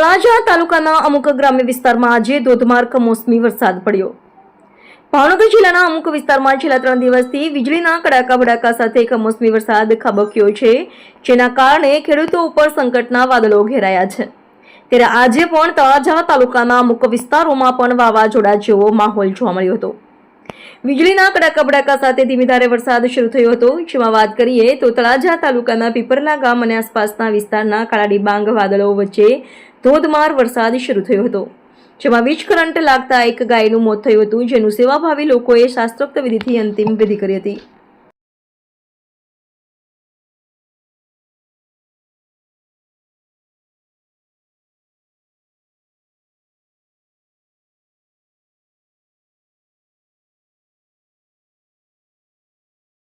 તળાજા તાલુકાના અમુક ગ્રામ્ય વિસ્તારમાં આજે ધોધમાર કમોસમી વરસાદ પડ્યો. ભાવનગર જિલ્લાના અમુક વિસ્તારમાં છેલ્લા ત્રણ દિવસથી વીજળીના કડાકા ભડાકા સાથે કમોસમી વરસાદ ખાબક્યો છે, જેના કારણે ખેડૂતો ઉપર સંકટના વાદળો ઘેરાયા છે. ત્યારે આજે પણ તળાજા તાલુકાના અમુક વિસ્તારોમાં પણ વાવાઝોડા જેવો માહોલ જોવા મળ્યો હતો. વીજળીના કડાકા ભડાકા સાથે ધીમી ધારે વરસાદ શરૂ થયો હતો. જેમાં વાત કરીએ તો તળાજા તાલુકાના પીપરલા ગામ અને આસપાસના વિસ્તારના કાળા ડિબાંગ વાદળો વચ્ચે ધોધમાર વરસાદ શરૂ થયો હતો. જેમાં વીજ કરંટ લાગતા એક ગાયનું મોત થયું હતું. જેનું સેવાભાવી લોકોએ શાસ્ત્રોક્ત વિધિથી અંતિમ વિધિ કરી હતી.